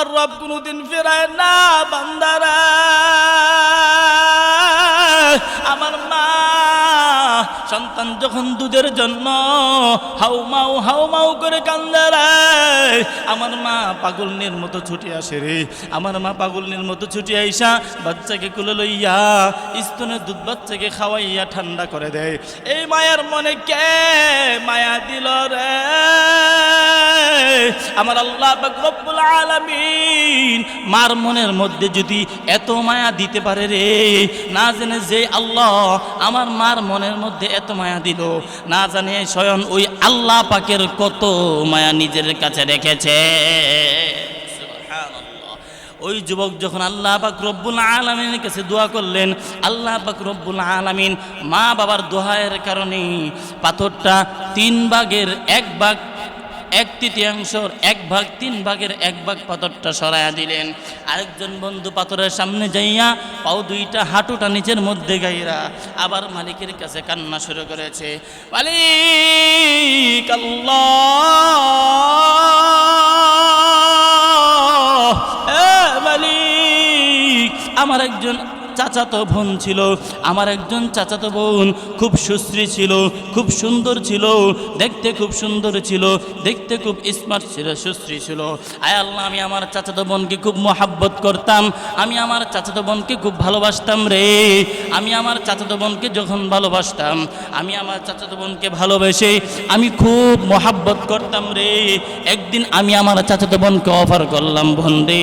আর রব কোনদিন ফেরায় না বান্দারা। আমার সন্তান যখন দুধের জন্য হাউ মাউ হাউ মাউ করে কান্দে আমার মা পাগলনির মতো ছুটে আসে রে। আমার মা পাগলনির মতো ছুটে আইসা বাচ্চাকে কুলে লইয়া স্তনের দুধ বাচ্চাকে খাওয়াইয়া ঠান্ডা করে দেয়। এই মায়ের মনে কে মায়া দিল রে? আমার আল্লাহ রব্বুল আলামিন মার মনের মধ্যে যদি এত মায়া দিতে পারে রে, না জেনে যে আল্লাহ আমার মার মনের মধ্যে এত মায়া দিল। না জানে স্বয়ং ওই আল্লাহ পাকের কত মায়া নিজের কাছে রেখেছে। ওই যুবক যখন আল্লাহ পাক রব্বুল আলমিনের কাছে দোয়া করলেন, আল্লাহ পাক রব্বুল আলমিন মা বাবার দোহায়ের কারণে পাথরটা তিন ভাগের এক ভাগ এক তৃতীয়াংশর এক ভাগ, তিন ভাগের এক ভাগ পাথরটা সরাইয়া দিলেন। আরেকজন বন্ধু পাথরের সামনে যাইয়া পাও দুইটা হাঁটুটা নিচের মধ্যে গাইরা আবার মালিকের কাছে কান্না শুরু করেছে। মালিক আমার একজন চাচাতো বোন ছিল। আমার একজন চাচাতো বোন খুব সুশ্রী ছিল, খুব সুন্দর ছিল, দেখতে খুব সুন্দর ছিল, দেখতে খুব স্মার্ট ছিল, সুশ্রী ছিল। আয় আল্লাহ, আমি আমার চাচাতো বোনকে খুব মহাব্বত করতাম, আমি আমার চাচাতো বোনকে খুব ভালোবাসতাম রে। আমি আমার চাচাতো বোনকে যখন ভালোবাসতাম, আমি আমার চাচাতো বোনকে ভালোবেসে আমি খুব মহাব্বত করতাম রে। একদিন আমি আমার চাচাতো বোনকে অফার করলাম, বোন রে।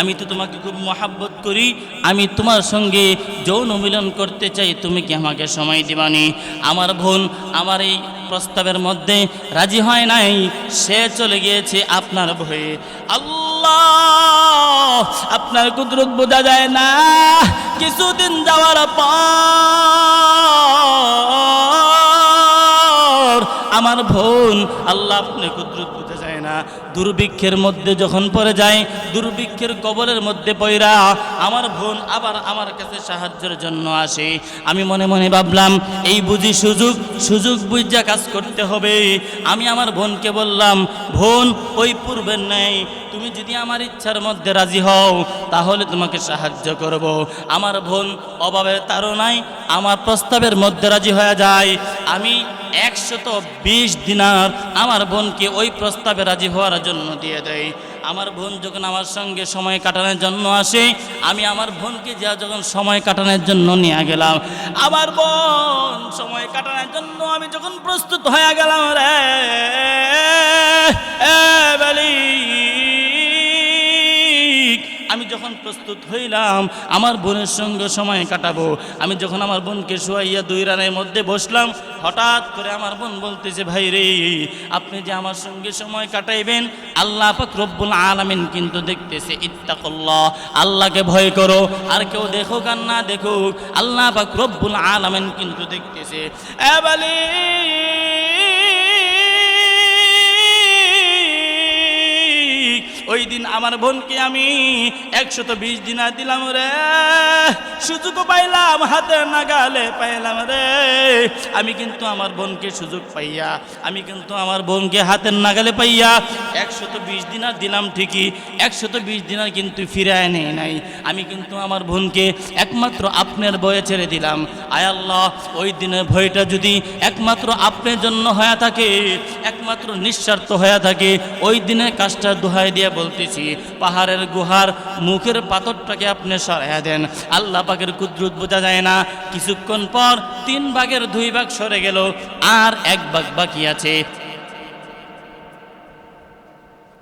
আমি তো তোমাকে খুব মহাব্বত করি, আমি তোমার সঙ্গে যৌন মিলন করতে চাই, তুমি কি আমাকে সময় দিবানি? আমার বোন আমার এই প্রস্তাবের মধ্যে রাজি হয় নাই, সে চলে গিয়েছে আপনার ভয়ে। আল্লাহ, আপনার কুদরত বোঝা যায় না, কিছুদিন যাওয়ার পর আমার বোন, আল্লাহ আপনি কুদরত যায় না। দুর্ভিক্ষের মধ্যে যখন পড়ে যায়, দুর্ভিক্ষের কবলের মধ্যে পয়রা আমার বোন আবার আমার কাছে সাহায্যের জন্য আসে। আমি মনে মনে ভাবলাম, এই বুঝি সুযোগ সুযোগ বুঝা কাজ করতে হবে। আমি আমার বোনকে বললাম, বোন, ওই পূর্বের নেই তুমি যদি আমার ইচ্ছার মধ্যে রাজি হও, তাহলে তোমাকে সাহায্য করব। আমার বোন অভাবের তাড়নায় আমার প্রস্তাবের মধ্যে রাজি হয়ে যায়। আমি একশত বিশ দিনার আমার বোনকে ওই প্রস্তাবে রাজি হওয়ার জন্য দিয়ে দেয় আমার বোন যখন আমার সঙ্গে সময় কাটানোর জন্য আসে, আমি আমার বোনকে যা যখন সময় কাটানোর জন্য নিয়ে গেলাম। আমার বোন সময় কাটানোর জন্য আমি যখন প্রস্তুত হয়ে গেলাম রে আমি যখন প্রস্তুত হইলাম, আমার বোনের সঙ্গে সময় কাটাবো। আমি যখন আমার বোনকে শুয়াইয়া দুই রানের মধ্যে বসলাম, হঠাৎ করে আমার বোন বলতেছে, ভাই রে, আপনি যে আমার সঙ্গে সময় কাটাইবেন, আল্লাহ পাক রব্বুল আলামিন কিন্তু দেখতেছে, ইত্তাকুল্লাহ, আল্লাহকে ভয় করো, আর কেউ দেখুক আর না দেখুক, আল্লাহ পাক রব্বুল আলামিন কিন্তু দেখতেছে। ওই দিন আমার বোনকে আমি একশত বিশ দিনা দিলাম রে। সুযোগও পাইলাম, হাতে নাগালে পাইলাম রে। আমি কিন্তু আমার বোনকে সুযোগ পাইয়া, আমি কিন্তু আমার বোনকে হাতের নাগালে পাইয়া একশত বিশ দিনার দিলাম ঠিকই, একশত বিশ দিনার কিন্তু ফিরায় নেই নাই। আমি কিন্তু আমার বোনকে একমাত্র আপনার বয়ে ছেড়ে দিলাম। আয় আল্লাহ, ওই দিনের ভয়টা যদি একমাত্র আপনার জন্য হয়ে থাকে, একমাত্র নিঃস্বার্থ হয়ে থাকে, ওই দিনের কাজটা দোহাই দিয়ে বলতেছি, পাহাড়ের গুহার মুখের পাথরটাকে আপনি সরাইয়া দেন। আল্লাহ পাকের কুদরত বোঝা যায় না। কিছুক্ষণ পর তিন ভাগের দুই ভাগ সরে গেল, আর এক ভাগ বাকি আছে।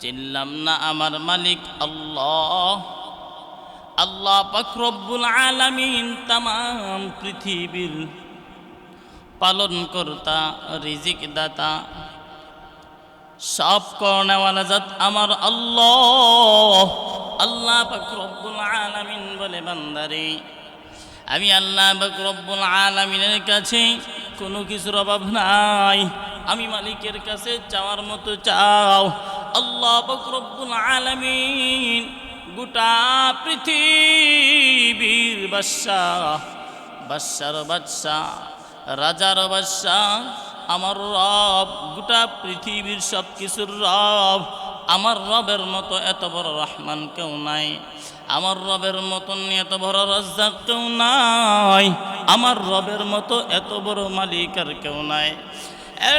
চিনলাম না আমার মালিক আল্লাহ। আল্লাহ পাক রব্বুল আলামিন তাম পৃথিবীর পালন কর্তা রিজিক দাতা সব করনেওয়ালা জাত আমার আল্লাহ। আল্লাহ পাক রব্বুল আলামিন বলে, বান্দারে। আমি আল্লাহ পাক রব্বুল আলামিনের কাছে কোনো কিছুর অভাব নাই। আমি মালিকের কাছে চাওয়ার মতো চাও। আল্লাহ পাক রব্বুল আলামিন গোটা পৃথিবীর বাদশাহ, বাদশার বাদশাহ, রাজার বাদশাহ, আমার রব, গোটা পৃথিবীর সব কিছুর রব আমার রবের মতো এত বড় রহমান কেউ নাই। আমার রবের মতন এত বড় রাজ্জাক কেউ নাই। আমার রবের মতো এত বড় মালিক আর কেউ নাই। এ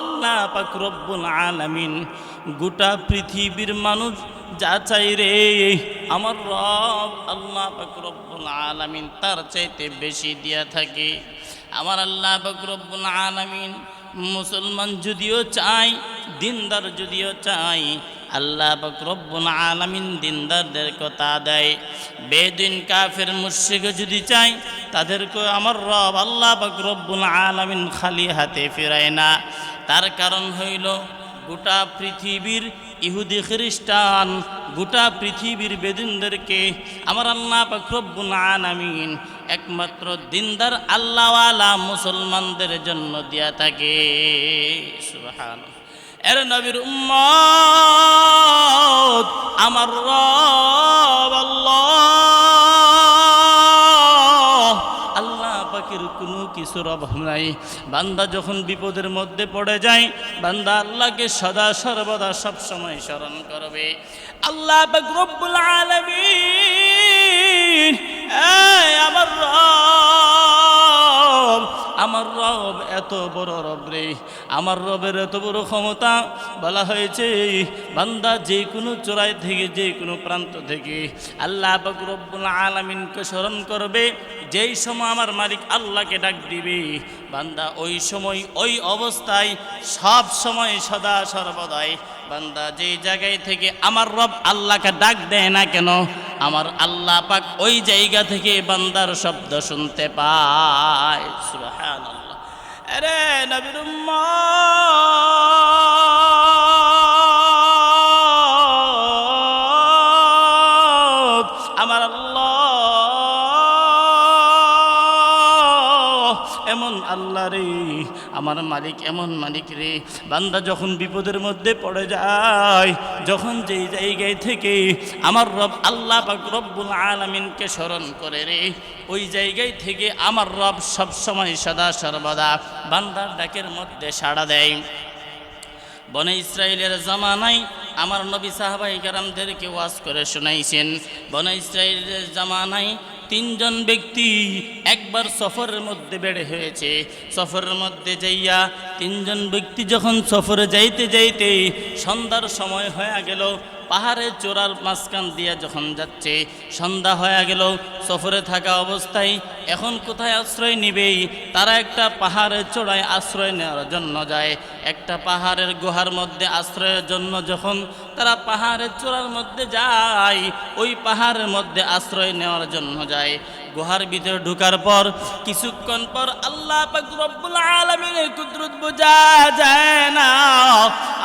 আল্লাহ পাক রব্বুল আলামিন গোটা পৃথিবীর মানুষ যা চাই রে, আমার রব আল্লাহ পাক রব্বুল আলামিন তার চাইতে বেশি দিয়া থাকে। আমার আল্লাহ পাক রব্বুল আলামিন মুসলমান যদিও চাই দিনদার যদিও চাই আল্লাহ পাক রব্বুল আলামিন দিনদারদের কথা দেয়। বেদিন কাফের মুশরিক যদি চাই তাদেরকে আমার রব আল্লাহ পাক রব্বুল আলামিন খালি হাতে ফেরায় না। তার কারণ হইল গোটা পৃথিবীর ইহুদি খ্রিস্টান, গোটা পৃথিবীর বেদিনদেরকে আমার আল্লাহ পাকরব্বুল আলামিন একমাত্র দিনদার, আল্লাহওয়ালা মুসলমানদের জন্য দিয়া থাকে। সুবহান এর নবীর উম্মত আমার রব আল্লাহ। বান্দা যখন বিপদের মধ্যে পড়ে যায়, বান্দা আল্লাহকে সদা সর্বদা সব সময় স্মরণ করবে। আল্লাহ রব্বুল আমার রব এত বড় রব রে। আমার রবের এত বড় ক্ষমতা বলা হয়েছে, বান্দা যে কোনো চোরাই থেকে যে কোনো প্রান্ত থেকে আল্লাহ রব্বুল আলামিনকে স্মরণ করবে, যেই সময় আমার মালিক আল্লাহকে ডাক দিবে। বান্দা ওই সময়, ওই অবস্থায়, সব সময় সদা সর্বদাই। বান্দা যেই জায়গায় থেকে আমার রব আল্লাহকে ডাক দেয় না কেন, আমার আল্লাহ পাক ওই জায়গা থেকে বান্দার শব্দ শুনতে পায়। সুবহানাল্লাহ। আরে নবীর উম্মত। এমন আল্লাহ রে, আমার মালিক এমন মালিক রে। বান্দা যখন বিপদের মধ্যে পড়ে যায়, যখন যেই জায়গায় থেকে আমার রব আল্লাহ রব্বুল আলামিনকে স্মরণ করে রে, ওই জায়গায় থেকে আমার রব সব সময় সদা সর্বদা বান্দার ডাকের মধ্যে সাড়া দেয়। বনে ইসরায়েলের জামানায় আমার নবী সাহাবাই কারামদেরকে ওয়াজ করে শোনাইছেন। বনে ইসরায়েলের জামানায় তিনজন ব্যক্তি একবার সফরের মধ্যে বেড়ে হয়েছে। সফরের মধ্যে যাইয়া তিনজন ব্যক্তি যখন সফরে যাইতে যাইতে সন্ধ্যার সময় হয়ে গেল পাহাড়ের চোরার মাঝখান দিয়ে যখন যাচ্ছে, সন্ধ্যা হয়ে গেল, সফরে থাকা অবস্থায় এখন কোথায় আশ্রয় নিবেই তারা একটা পাহাড়ের চূড়ায় আশ্রয় নেওয়ার জন্য যায়। একটা পাহাড়ের গুহার মধ্যে আশ্রয়ের জন্য যখন তারা পাহাড়ের চূড়ার মধ্যে যায়, ওই পাহাড়ের মধ্যে আশ্রয় নেওয়ার জন্য যায়। গুহার ভিতরে ঢুকার পর, কিছুক্ষণ পর আল্লাহ রব্বুল আলামিনের কুদরত বোঝা যায় না,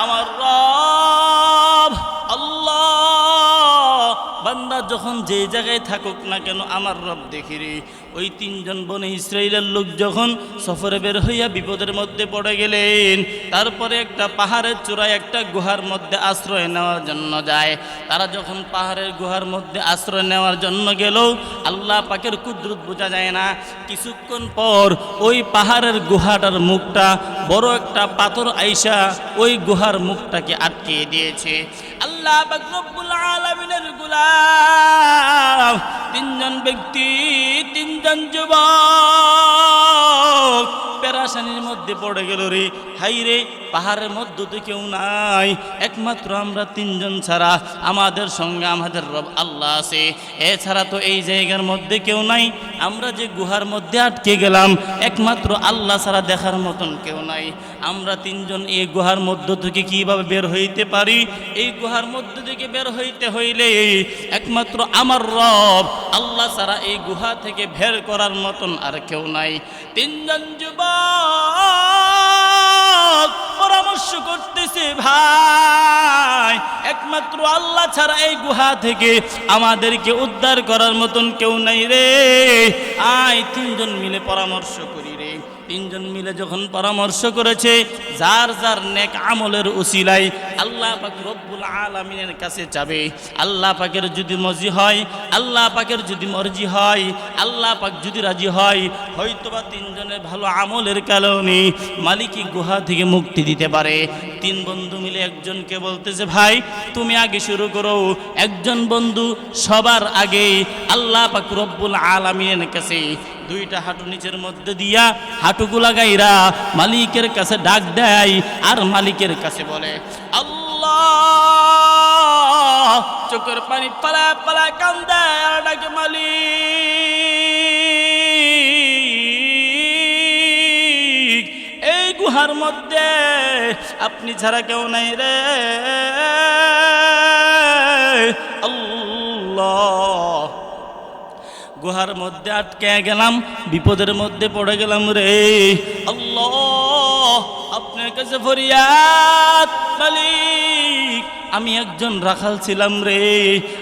আমার রব আল্লাহ। বান্দা যখন যে জায়গায় থাকুক না কেন, আমার রব দেখি রে, ওই তিনজন বনে ইসরায়েলের লোক যখন সফরে বের হইয়া বিপদের মধ্যে পড়ে গেলেন, তারপরে একটা পাহাড়ের চূড়ায় একটা গুহার মধ্যে আশ্রয় নেওয়ার জন্য যায়। তারা যখন পাহাড়ের গুহার মধ্যে আশ্রয় নেওয়ার জন্য গেল আল্লাহ পাকের কুদরত বোঝা যায় না। কিছুক্ষণ পর ওই পাহাড়ের গুহাটার মুখটা বড় একটা পাথর আইসা ওই গুহার মুখটাকে আটকিয়ে দিয়েছে। তিনজন ব্যক্তি, তিনজন যুবক। পেরাশানির মধ্যে পড়ে গেল রে। হাই রে পাহাড়ের মধ্যে তো কেউ নাই। একমাত্র আমরা তিনজন ছাড়া। আমাদের সঙ্গে আমাদের রব আল্লাহ আছে। এছাড়া তো এই জায়গার মধ্যে কেউ নাই। আমরা যে গুহার মধ্যে আটকে গেলাম, একমাত্র আল্লাহ ছাড়া দেখার মতন কেউ নাই। আমরা তিনজন এই গুহার মধ্য থেকে কীভাবে বের হইতে পারি? এই গুহার মধ্য থেকে বের হইতে হইলে একমাত্র আমার রব, আল্লাহ ছাড়া এই গুহা থেকে বের করার মতন আর কেউ নাই। তিনজন যুবক পরামর্শ করতেছে, ভাই, একমাত্র আল্লাহ ছাড়া এই গুহা থেকে আমাদেরকে উদ্ধার করার মতন কেউ নাই রে। আয়, তিনজন মিলে পরামর্শ করি তিনজন মিলে যখন পরামর্শ করেছে, যার যার নেক আমলের উসিলাই আল্লাহ পাক রব্বুল আলমিনের কাছে যাবে। আল্লাহ পাকের যদি মর্জি হয়, আল্লাহ পাকের যদি মর্জি হয়, আল্লাহ পাক যদি রাজি হয়, হয়তোবা তিনজনের ভালো আমলের কারণে মালিকই গুহা থেকে মুক্তি দিতে পারে। তিন বন্ধু মিলে একজনকে বলতেছে, ভাই, তুমি আগে শুরু করো। একজন বন্ধু সবার আগে আল্লাহ পাক রব্বুল আলামিনের কাছে দুইটা হাঁটু নিচের মধ্যে দিয়া হাঁটুগুলা গাইরা মালিকের কাছে ডাক দেয় আর মালিকের কাছে বলে, আল্লাহ! চোখের পানি পালা পালা কান্দে আর ডাকে মালিক। এই গুহার মধ্যে, আপনি ছাড়া কেউ নাই রে। গুহার মধ্যে আটকে গেলাম, বিপদের মধ্যে পড়ে গেলাম রে। আপনার কাছে আমি একজন রাখাল ছিলাম রে।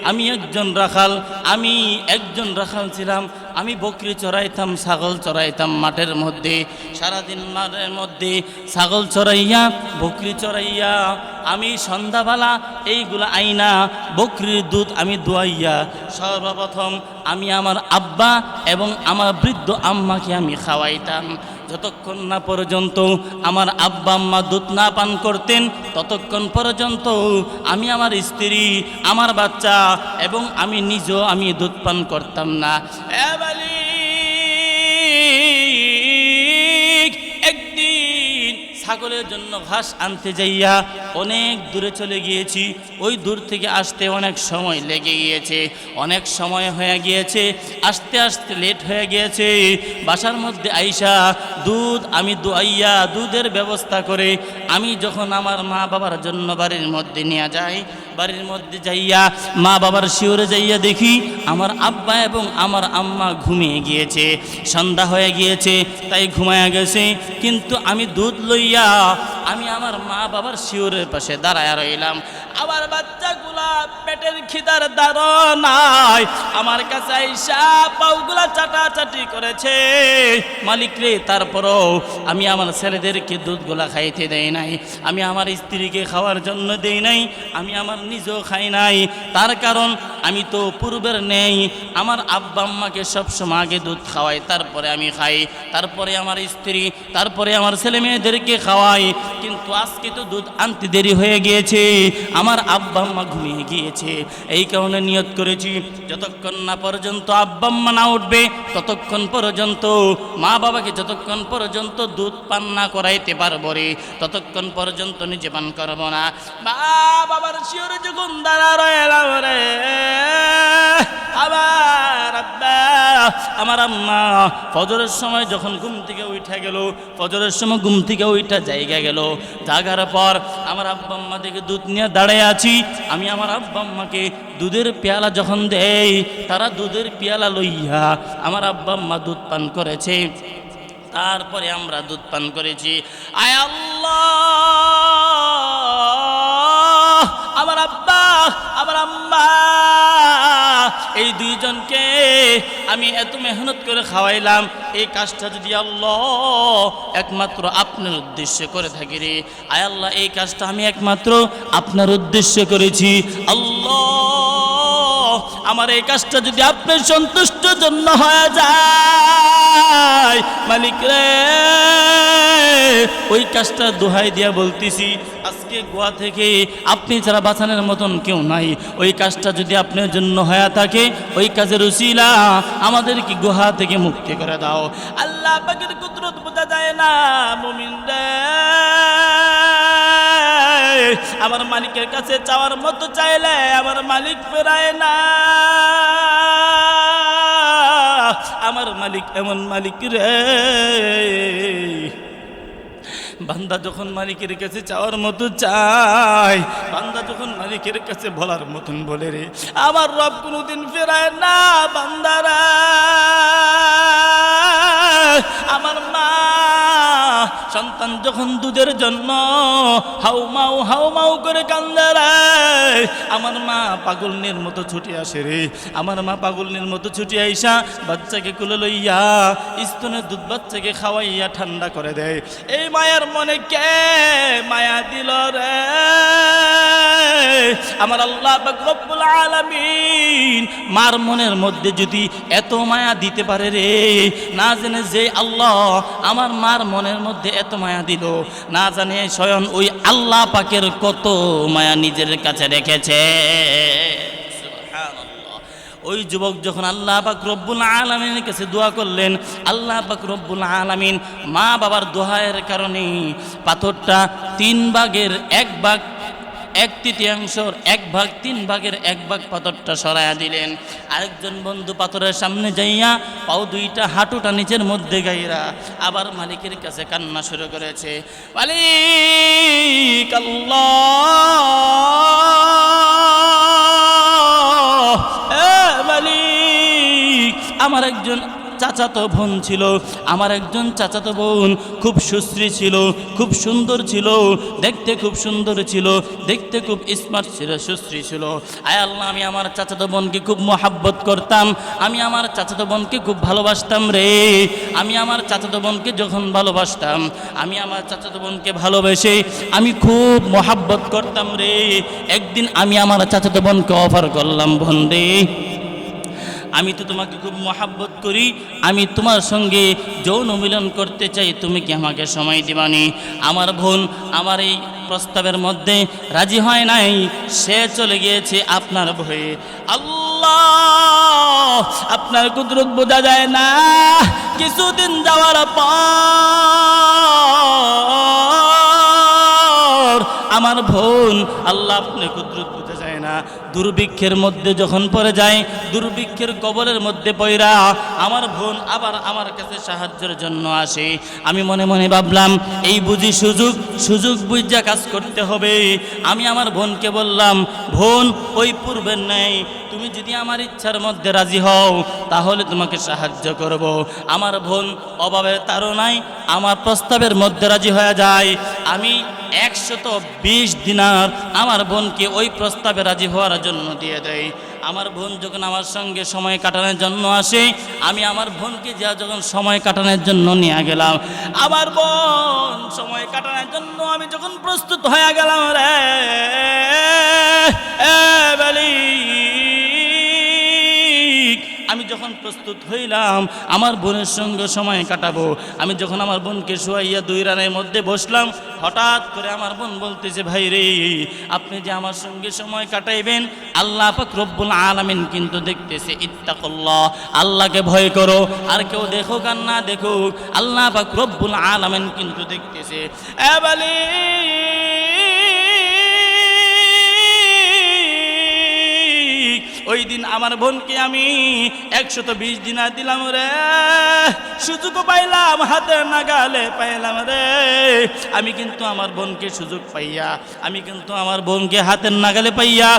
আমি একজন রাখাল, আমি একজন রাখাল ছিলাম। আমি বকরি চড়াইতাম, ছাগল চড়াইতাম মাঠের মধ্যে, সারাদিন মাঠের মধ্যে ছাগল চড়াইয়া, বকরি চড়াইয়া, আমি সন্ধ্যাবেলা এইগুলা আইনা, বকরির দুধ আমি দোয়াইয়া, সর্বপ্রথম আমি আমার আব্বা এবং আমার বৃদ্ধ আম্মাকে আমি খাওয়াইতাম। যতক্ষণ না পর্যন্ত আমার আব্বা আম্মা দুধ না পান করতেন, ততক্ষণ পর্যন্ত আমি আমার স্ত্রী, আমার বাচ্চা এবং আমি নিজেও আমি দুধ পান করতাম না। এ ছাগলের জন্য ঘাস আনতে যাইয়া অনেক দূরে চলে গিয়েছি। ওই দূর থেকে আসতে অনেক সময় লেগে গিয়েছে, অনেক সময় হয়ে গিয়েছে, আস্তে আস্তে লেট হয়ে গিয়েছে। বাসার মধ্যে আইসা দুধ আমি দোয়াইয়া দুধের ব্যবস্থা করে আমি যখন আমার মা বাবার জন্য বাড়ির মধ্যে নিয়ে যাই বাড়ির মধ্যে যাইয়া মা বাবার শিওরে যাইয়া দেখি আমার আব্বা এবং আমার আম্মা ঘুমিয়ে গিয়েছে, সন্ধ্যা হয়ে গিয়েছে, তাই ঘুমায়া গেছে। কিন্তু আমি দুধ লইয়া আমি আমার মা বাবার শিওরের পাশে দাঁড়ায় রইলাম। আমার বাচ্চাগুলা পেটের খিদার নাই আমার কাছে আইসা পাউগুলা চাটাচাটি করেছে। মালিক রে, তারপরও আমি আমার ছেলেদেরকে দুধগুলা খাইতে দেই নাই। আমি আমার স্ত্রীকে খাওয়ার জন্য দেই নাই। আমি আমার নিজেও খাই নাই। তার কারণ আমি তো পূর্বের নেই। আমার আব্বা আম্মাকে সবসময় আগে দুধ খাওয়াই তারপরে আমি খাই, তারপরে আমার স্ত্রী, তারপরে আমার ছেলে মেয়েদেরকে খাওয়াই। কিন্তু আজকে তো দুধ আনতে দেরি হয়ে গিয়েছে। আমার আব্বা আম্মা ঘুমিয়ে গিয়েছে। এই কারণে নিয়ত করেছি, যতক্ষণ না পর্যন্ত আব্বা আম্মা না উঠবে, ততক্ষণ পর্যন্ত, মা বাবাকে যতক্ষণ পর্যন্ত দুধ পান না করাইতে পারব রে, ততক্ষণ পর্যন্ত নিজে পান করব না। মা বাবার শিওরে যখন দাঁড়া রয়েলাম রে আবার আব্বা, আমার আম্মা, ফজরের সময় যখন ঘুম থেকে উঠে গেল, ফজরের সময় ঘুম থেকে উঠা জায়গা গেল। জাগার পর আমার আব্বা আম্মা থেকে দুধ নিয়ে দাঁড়ায় আছি। আমি আমার আব্বা আম্মাকে দুধের পেয়ালা যখন দেই, তারা দুধের পেয়ালা লইয়া আমার আব্বা আম্মা দুধ পান করেছে। তারপরে আমরা দুধ পান করেছি। আয় আল্লাহ, আমার আব্বা আমার এই দুইজনকে আমি এত মেহনত করে খাওয়াইলাম। এই কাজটা যদি আল্লাহ একমাত্র আপনার উদ্দেশ্যে করে থাকি রে। আয় আল্লাহ, এই কাজটা আমি একমাত্র আপনার উদ্দেশ্যে করেছি। আল্লাহ, আমার এই কাজটা যদি আপনার সন্তুষ্ট জন্য হয়ে যায় মালিক রে। ওই কাজটা দোহাই দিয়া বলতেছি, আজকে গোয়া থেকে আপনি যারা বাঁচানোর মতন কেউ নাই, ওই কাজটা যদি আপনার জন্য হয়ে থাকে, ওই কাজের উসিলা আমাদেরকে গুহা থেকে মুক্তি করে দাও। আল্লাহ পাকের কুদরত বোঝা যায় না, মুমিন আমার মালিকের কাছে চাওয়ার মতো চাইলে আমার মালিক ফেরায় না। আমার মালিক এমন মালিক রে। বান্দা যখন মালিকের কাছে চাওয়ার মতো চায়, বান্দা যখন মালিকের কাছে বলার মতন বলে রে, আমার রব কোনোদিন ফেরায় না বান্দারা। আমার সন্তান যখন দুধের জন্য হাউ মাউ হাউ মাউ করে কান্দে আমার মা পাগলনির মতো ছুটি আসে রে। আমার মা পাগলনির মতো ছুটি আইসা বাচ্চাকে কুলে লইয়া স্তনের দুধ বাচ্চাকে খাওয়াইয়া ঠান্ডা করে দেয়। এই মায়ের মনে কে মায়া দিল রে? আমার আল্লাহ রব্বুল আলামিন মার মনের মধ্যে যদি এত মায়া দিতে পারে রে, না জেনে যে আল্লাহ আমার মার মনের মধ্যে এত মায়া দিল। না জানে স্বয়ং ওই আল্লাহ পাকের কত মায়া নিজের কাছে রেখেছে। ওই যুবক যখন আল্লাহ পাক রব্বুল আলমিনের কাছে দোয়া করলেন, আল্লাহ পাক রব্বুল আলমিন মা বাবার দোহায়ের কারণে পাথরটা তিন ভাগের এক ভাগ এক তৃতীয়াংশর এক ভাগ, তিন ভাগের এক ভাগ পাথরটা সরাইয়া দিলেন। আরেকজন বন্ধু পাথরের সামনে যাইয়া পাও দুইটা হাঁটুটা নিচের মধ্যে গাইরা আবার মালিকের কাছে কান্না শুরু করেছে। মালিক আমার একজন চাচাতো বোন ছিল। আমার একজন চাচাতো বোন খুব সুশ্রী ছিল, খুব সুন্দর ছিল, দেখতে খুব সুন্দর ছিল, দেখতে খুব স্মার্ট ছিল, সুশ্রী ছিল। আয় আল্লাহ, আমি আমার চাচাতো বোনকে খুব মোহাব্বত করতাম, আমি আমার চাচাতো বোনকে খুব ভালোবাসতাম রে। আমি আমার চাচাতো বোনকে যখন ভালোবাসতাম, আমি আমার চাচাতো বোনকে ভালোবেসে আমি খুব মোহাব্বত করতাম রে। একদিন আমি আমার চাচাতো বোনকে অফার করলাম, বোন রে। আমি তো তোমাকে খুব মহাব্বত করি, আমি তোমার সঙ্গে যৌন মিলন করতে চাই, তুমি কি আমাকে সময় দিবানি? আমার বোন আমার এই প্রস্তাবের মধ্যে রাজি হয় নাই, সে চলে গিয়েছে আপনার ভয়ে। আল্লাহ, আপনার কুদরত বোঝা যায় না, কিছুদিন যাওয়ার পর আমার বোন আল্লাহ আপনি কুদরত দুর্ভিক্ষের মধ্যে যখন পড়ে যায়, দুর্ভিক্ষের কবলের মধ্যে পয়রা আমার বোন আবার আমার কাছে সাহায্যের জন্য আসে। আমি মনে মনে ভাবলাম, এই বুঝি সুযোগ সুযোগ বুঝা কাজ করতে হবে। আমি আমার বোনকে বললাম, বোন, ওই পূর্বের নেই তুমি যদি আমার ইচ্ছার মধ্যে রাজি হও, তাহলে তোমাকে সাহায্য করব। আমার বোন অভাবের তাড়নায় আমার প্রস্তাবের মধ্যে রাজি হয়ে যায়। আমি একশত বিশ দিনার আমার বোনকে ওই প্রস্তাবে রাজি হওয়ার জন্য দিয়ে দেয় আমার বোন যখন আমার সঙ্গে সময় কাটানোর জন্য আসে, আমি আমার বোনকে যা যখন সময় কাটানোর জন্য নিয়ে গেলাম। আমার বোন সময় কাটানোর জন্য আমি যখন প্রস্তুত হয়ে গেলাম রে আমি যখন প্রস্তুত হইলাম, আমার বোনের সঙ্গে সময় কাটাবো। আমি যখন আমার বোনকে শোয়াইয়া দুই রানের মধ্যে বসলাম, হঠাৎ করে আমার বোন বলতেছে, ভাই রে, আপনি যে আমার সঙ্গে সময় কাটাইবেন, আল্লাহ পাক রব্বুল আলামিন কিন্তু দেখতেছে, ইত্তাকুল্লাহ, আল্লাহকে ভয় করো, আর কেউ দেখুক আর না দেখুক, আল্লাহ পাক রব্বুল আলামিন কিন্তু দেখতেছে। এ ওই দিন আমার বোনকে আমি একশত বিশ দিনার দিলাম রে। সুযোগও পাইলাম হাতের নাগালে পাইলাম রে। আমি কিন্তু আমার বোনকে সুযোগ পাইয়া, আমি কিন্তু আমার বোনকে হাতের নাগালে পাইয়া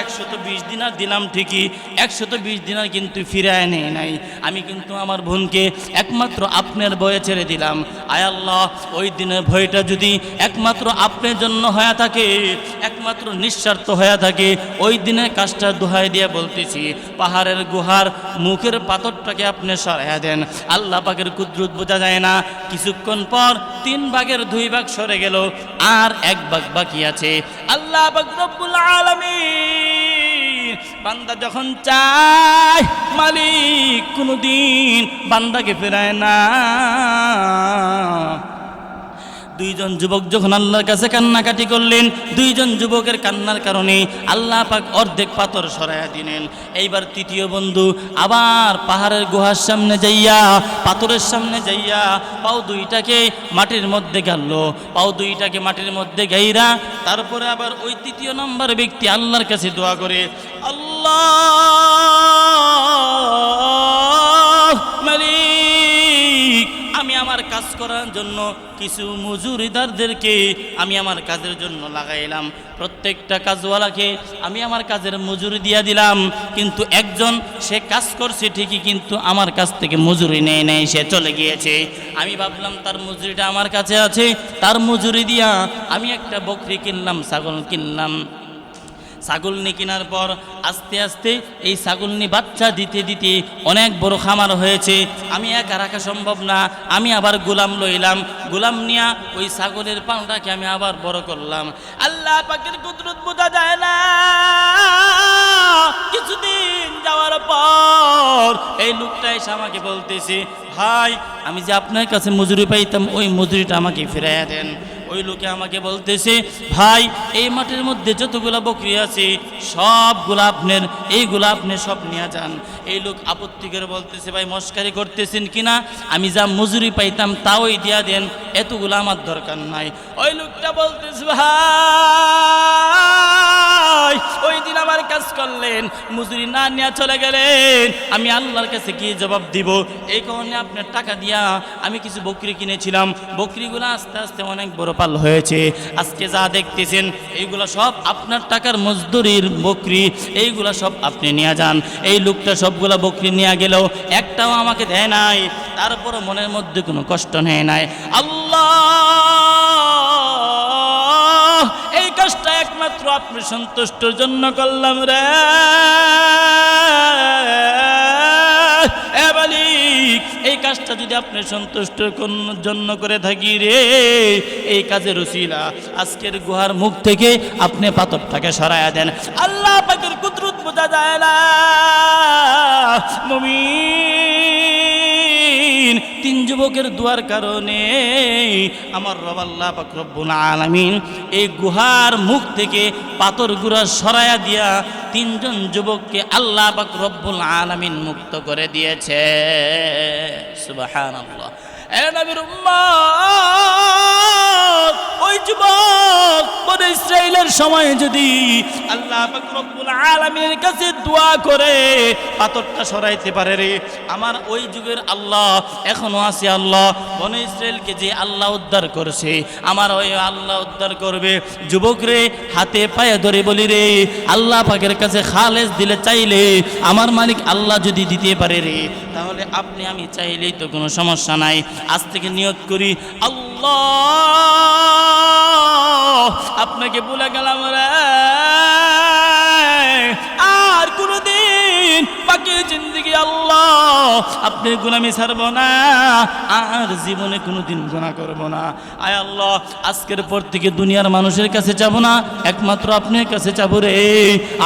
একশত বিশ দিনার দিলাম ঠিকই, একশত বিশ দিনার কিন্তু ফিরায় নেই নাই। আমি কিন্তু আমার বোনকে একমাত্র আপনার বয়ে ছেড়ে দিলাম। আয় আল্লাহ, ওই দিনের ভয়টা যদি একমাত্র আপনার জন্য হয়ে থাকে, একমাত্র নিঃস্বার্থ হয়ে থাকে, ওই দিনের কাজটা দোহাই দিয়ে বলতেছি, পাহাড়ের গুহার মুখের পাথরটাকে আপনি সরাইয়া দেন। আল্লাহ পাকের কুদরত বোঝা যায় না। কিছুক্ষণ পর তিন ভাগের দুই ভাগ সরে গেল, আর এক ভাগ বাকি আছে। আল্লাহ পাক রব্বুল বান্দা যখন চায়, মালিক কোনোদিন বান্দাকে ফেরায় না। দুইজন যুবক যখন আল্লাহর কাছে কান্নাকাটি করলেন, দুইজন যুবকের কান্নার কারণে আল্লাহ পাক অর্ধেক পাথর সরাইয়া দিলেন। এইবার তৃতীয় বন্ধু আবার পাহাড়ের গুহার সামনে যাইয়া, পাথরের সামনে যাইয়া পাও দুইটাকে মাটির মধ্যে গেল পাও দুইটাকে মাটির মধ্যে গাইরা তারপরে আবার ওই তৃতীয় নম্বর ব্যক্তি আল্লাহর কাছে দোয়া করে, আল্লাহ আমার কাজ করার জন্য কিছু মজুরিদারদেরকে আমি আমার কাজের জন্য লাগাইলাম। প্রত্যেকটা কাজওয়ালাকে আমি আমার কাজের মজুরি দিয়া দিলাম। কিন্তু একজন সে কাজ করছে ঠিকই, কিন্তু আমার কাছ থেকে মজুরি নেয় নেই, সে চলে গিয়েছে। আমি ভাবলাম, তার মজুরিটা আমার কাছে আছে, তার মজুরি দিয়া আমি একটা বকরি কিনলাম, ছাগল কিনলাম। ছাগলনি কেনার পর আস্তে আস্তে এই ছাগলনি বাচ্চা দিতে দিতে অনেক বড় খামার হয়েছে। আমি একা রাখা সম্ভব না, আমি আবার গোলাম লইলাম। গোলাম নিয়া ওই ছাগলের পাউটাকে আমি আবার বড় করলাম। আল্লাহ পাকের কুদরত বোঝা যায় না। কিছুদিন যাওয়ার পর এই লোকটা এসে আমাকে বলতেছে, ভাই, আমি যে আপনার কাছে মজুরি পাইতাম, ওই মজুরিটা আমাকে ফিরাইয়া দেন। ওই লোকে আমাকে বলতেছে, ভাই, এই মাঠের মধ্যে যতগুলা বকরি আছে সবগুলা আপনার এইগুলা আপনি সব নিয়ে যান। এই লোক আপত্তি করে বলতেছে, ভাই, মস্কারি করতেছেন কিনা? আমি যা মজুরি পাইতাম তাওই দিয়া দেন, এতগুলো আমার দরকার নাই। ওই লোকটা বলতেছে, ভাই ওই দিন আমার কাজ করলেন। মজুরি না নিয়ে চলে গেলেন। আমি আল্লাহর কাছে কি জবাব দিব? এই কারণে আপনার টাকা দিয়া আমি কিছু বকরি কিনেছিলাম। বকরিগুলো আস্তে আস্তে অনেক বড় পাল হয়েছে। আজকে যা দেখতেছেন, এইগুলো সব আপনার টাকার মজদুরির বকরি। এইগুলো সব আপনি নিয়ে যান। এই লোকটা সবগুলা বকরি নিয়ে গেলেও একটাও আমাকে দেয় নাই। তারপরও মনের মধ্যে কোনো কষ্ট নেয় নাই। আল্লাহ আপনি সন্তুষ্টর জন্য করলাম রে। এই কাজটা যদি আপনি সন্তুষ্ট জন্য করে থাকি রে, এই কাজের রসিলা আজকের গুহার মুখ থেকে আপনি পাথরটাকে সরাইয়া দেন। আল্লাহ পাকের কুদরত বোঝা যায় না। মুমিন তিন যুবকের দুয়ার কারণে আমার রব আল্লাহ পাক রব্বুল আলামিন এই গুহার মুখ থেকে পাথর গুড়া সরাইয়া দিয়া তিনজন যুবককে আল্লাহ পাক রব্বুল আলামিন মুক্ত করে দিয়েছে। ওই যুবক বনে ইসরাইলের সময় যদি আল্লাহ রব্বুল আলামিনের কাছে দোয়া করে, পাথরটা সরাইতে পারে রে। আমার ওই যুগের আল্লাহ, এখনও আছে আল্লাহ। বনে ইসরায়েলকে যে আল্লাহ উদ্ধার করেছে, আমার ওই আল্লাহ উদ্ধার করবে। যুবক রে, হাতে পায়ে ধরে বলি রে, আল্লাহ পাকের কাছে খালেজ দিলে চাইলে আমার মালিক আল্লাহ যদি দিতে পারে রে, তাহলে আপনি আমি চাইলেই তো কোনো সমস্যা নাই। আজ থেকে নিয়ত করি। আল্লাহ আপনাকে বলে গেলাম রে। আর কোনদিন বাকি জিন্দগি আল্লাহ আপনি গুলামি ছাড়ব না, আর জীবনে কোনোদিন গুণা করব না। আয় আল্লাহ, আজকের পর থেকে দুনিয়ার মানুষের কাছে যাব না, একমাত্র আপনার কাছে যাব রে।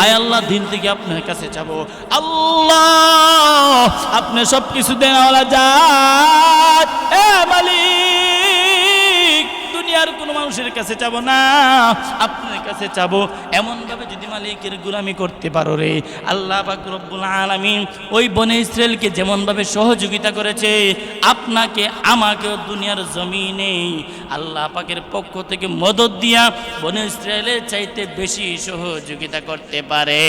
আয় আল্লাহ, দিন থেকে আপনার কাছে যাব। আল্লাহ, আপনি সব কিছু দেওয়ালা যান এ মালিক মানুষের কাছে যাব না, আপনার কাছে যাব এমনভাবে যদি মালিকের গুলামি করতে পারো রে, আল্লাহ রব্বুল আলামিন ওই বনে ইসরায়েলকে যেমনভাবে সহযোগিতা করেছে, আপনাকে, আমাকেও দুনিয়ার জমিনে, আল্লাহ পাকের পক্ষ থেকে মদত দিয়া বনে ইসরায়েলের চাইতে বেশি সহযোগিতা করতে পারে।